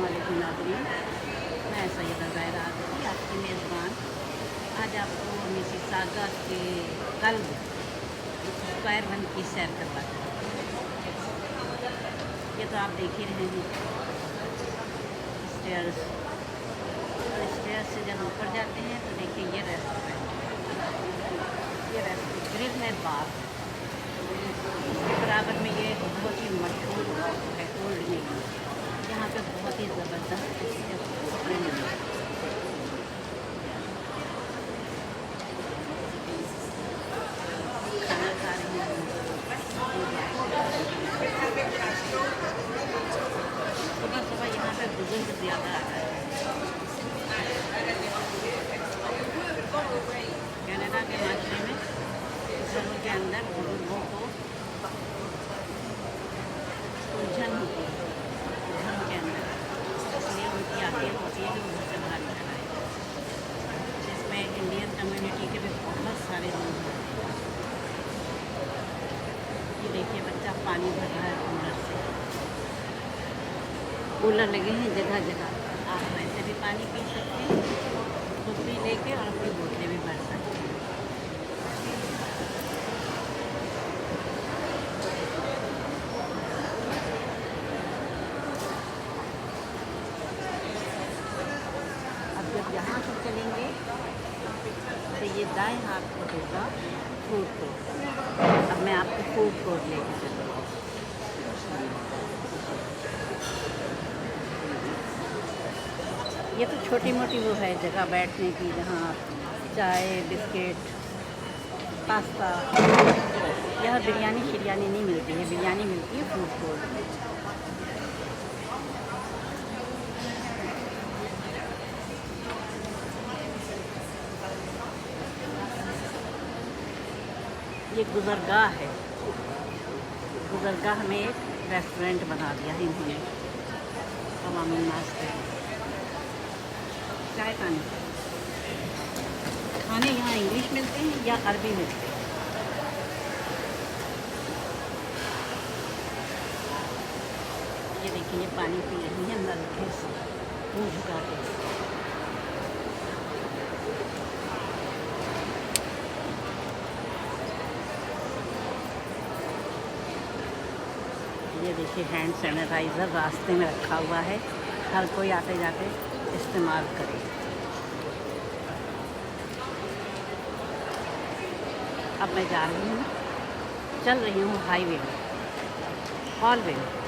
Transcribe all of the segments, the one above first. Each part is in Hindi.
वालेकुम नाजरीन मैं सैदा ज़ाहिर आदमी आपकी मेज़बान। आज आपको मिसिस सागा के कल्ब स्क्वायर वन की सैर करवाते हैं। ये तो आप देख ही रहे हैं। स्टेयर्स। स्टेयर्स से जब ऊपर जाते हैं तो देखिए ये रेस्टोरेंट ये रेस्टोरेंट ग्रिल में बार इसके बराबर में ये बहुत ही मशहूर है ओल्ड नेवी यहाँ पे बहुत ही ज़बरदस्त सुबह सुबह यहाँ पे बुज़ुर्ग ज़्यादा आ रहा है। कनाडा के मामले में घरों के अंदर बुज़ुर्गों को उलझन होती है घरों के अंदर इसलिए उनकी आखिर होती है कि वो घर से बाहर निकल आए जिसमें इंडियन कम्युनिटी के भी बहुत सारे लोग ये देखिए बच्चा पानी भर रहा है कूलर से। कूलर लगे हैं जगह जगह। आप वैसे भी पानी पी सकते हैं, खुद भी लेके और अपनी बोतलें भी भर सकते हैं अब जब यहाँ से चलेंगे तो ये दाएँ हाथ को होगा फ़ूड कोर्ट अब मैं आपको फ़ूड कोर्ट लेके चलूँगा। ये तो छोटी मोटी वो है जगह बैठने की, जहाँ चाय, बिस्किट, पास्ता, यह बिरयानी शिरयानी नहीं मिलती है, बिरयानी मिलती है फ़ूड कोर्ट में। ये गुजरगाह है। गुजरगाह में एक रेस्टोरेंट बना दिया है इन्होंने। अवामी नाश्ते चाय पानी। खाने यहाँ इंग्लिश मिलते हैं या अरबी मिलते हैं? ये देखिए पानी पी रही है नलके से मुँह झुका के। देखिए हैंड सैनिटाइज़र रास्ते में रखा हुआ है। हर कोई आते जाते इस्तेमाल करे। अब मैं जा रही हूँ। चल रही हूँ हाईवे में। हॉलवे में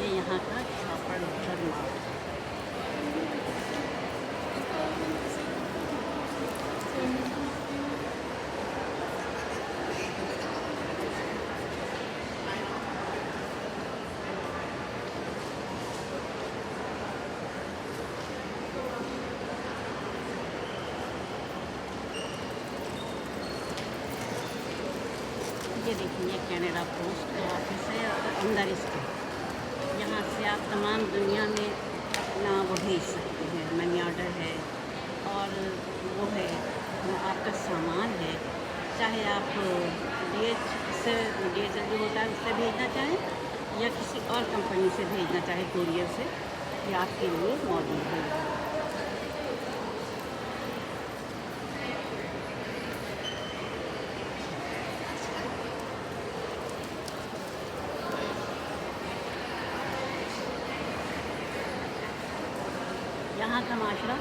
ये यहाँ का छापड़ झरना ये देखिए कनाडा पोस्ट ऑफ़िस है अंदर इसके। यहाँ से आप तमाम दुनिया में अपना वो भेज सकते हैं। मनी ऑर्डर है और वो है, आपका सामान है। चाहे आप डी एच से डी एच जो होता है उससे भेजना चाहें या किसी और कंपनी से भेजना चाहें, कुरियर से, ये आपके लिए मौजूद है यहाँ का माशरा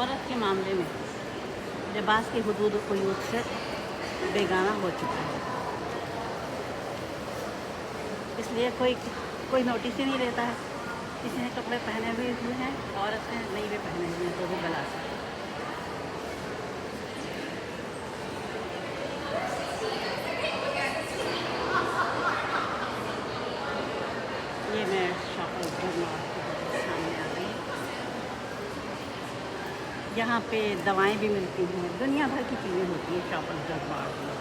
औरत के मामले में लिबास की हदूद को क़यूद से बेगाना हो चुका है। इसलिए कोई कोई नोटिस ही नहीं लेता है। किसी ने कपड़े पहने हुए हुए हैं औरत ने नहीं भी पहने हुए हैं तो वो गला से ये मैं शॉपर के सामने आ गई यहाँ पे दवाएँ भी मिलती हैं। दुनिया भर की चीज़ें होती हैं शॉपर्स दरबार में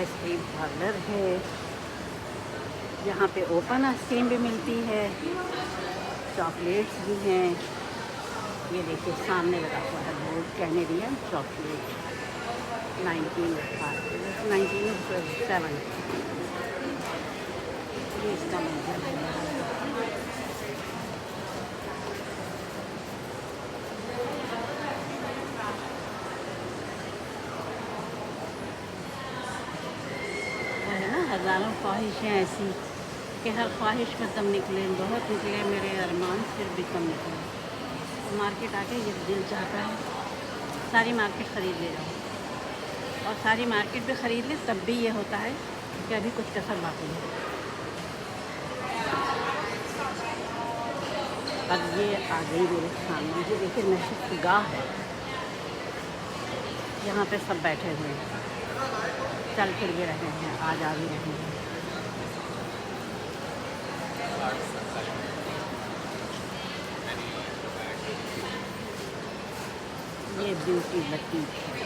आइसक्रीम पार्लर है। यहाँ पे ओपन आइसक्रीम भी मिलती है। चॉकलेट्स भी हैं। ये देखिए, सामने लगा हुआ है board Canadian chocolate nineteen nineteen seven ये इसका मंजर है वो है ना हज़ारों ख्वाहिशें ऐसी कि हर ख्वाहिश में दम निकले, बहुत निकले, मेरे अरमान फिर भी कम निकले। मार्केट आके ये दिल चाहता है, सारी मार्केट ख़रीद ले जाओ और सारी मार्केट भी ख़रीद ले, तब भी ये होता है कि अभी कुछ कसर बाकी है। अब ये आ गई मेरे सामने, ये देखिए नशिश गाह है। यहाँ पे सब बैठे हुए हैं। चल फिर भी रहे हैं आ जा भी रहे हैं। ये ब्यूटी बटीक है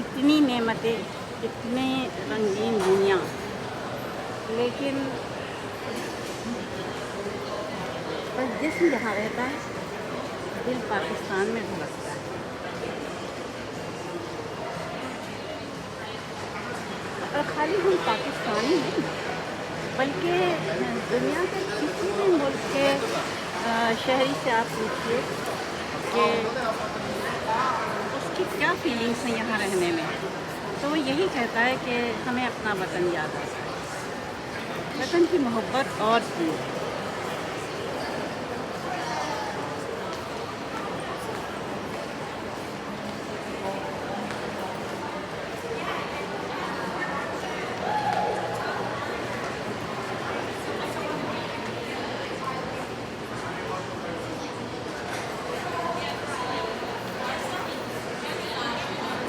इतनी नेमतें इतने रंगीन दुनिया। लेकिन बस जिसम जहाँ रहता है, दिल पाकिस्तान में धड़कता है। और खाली हम पाकिस्तानी नहीं, बल्कि दुनिया के किसी भी मुल्क के शहरी से आप पूछिए कि उसकी क्या फीलिंग्स हैं यहाँ रहने में? तो वो यही कहता है कि हमें अपना वतन याद आता है वतन की मोहब्बत और थी।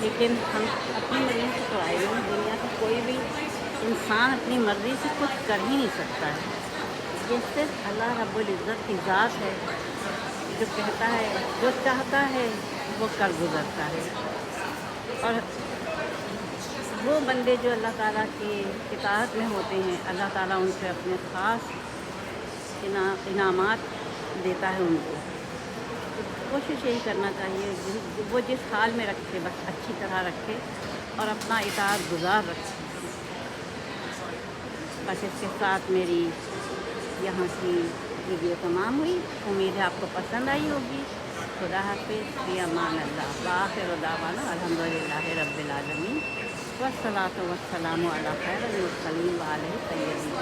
लेकिन हम अपनी मर्ज़ी से तो आए नहीं दुनिया का कोई भी इंसान अपनी मर्ज़ी से कुछ कर ही नहीं सकता है। ये सिर्फ़ अल्लाह रब्बुल इज़्ज़त की ज़ात है, जो कहता है, जो चाहता है, वो कर गुजरता है। और वो बंदे जो अल्लाह ताला की इताअत में होते हैं, अल्लाह ताला उनसे अपने ख़ास इना, इनामात देता है उनको। तो कोशिश यही करना चाहिए वो जिस हाल में रखे, बस अच्छी तरह रखे और अपना इतार गुजार रखें। बस इसके साथ मेरी यहाँ की वीडियो तमाम हुई। उम्मीद है आपको पसंद आई होगी। खुदा हाफिज़। फ़ी अमान अल्लाह। बाखिर दावाना। अल्हम्दुलिल्लाह रब्बिल आलमीन। वस्सलातु वस्सलामु अला खैरिल मुरसलीन व आलिहि तय्यबीन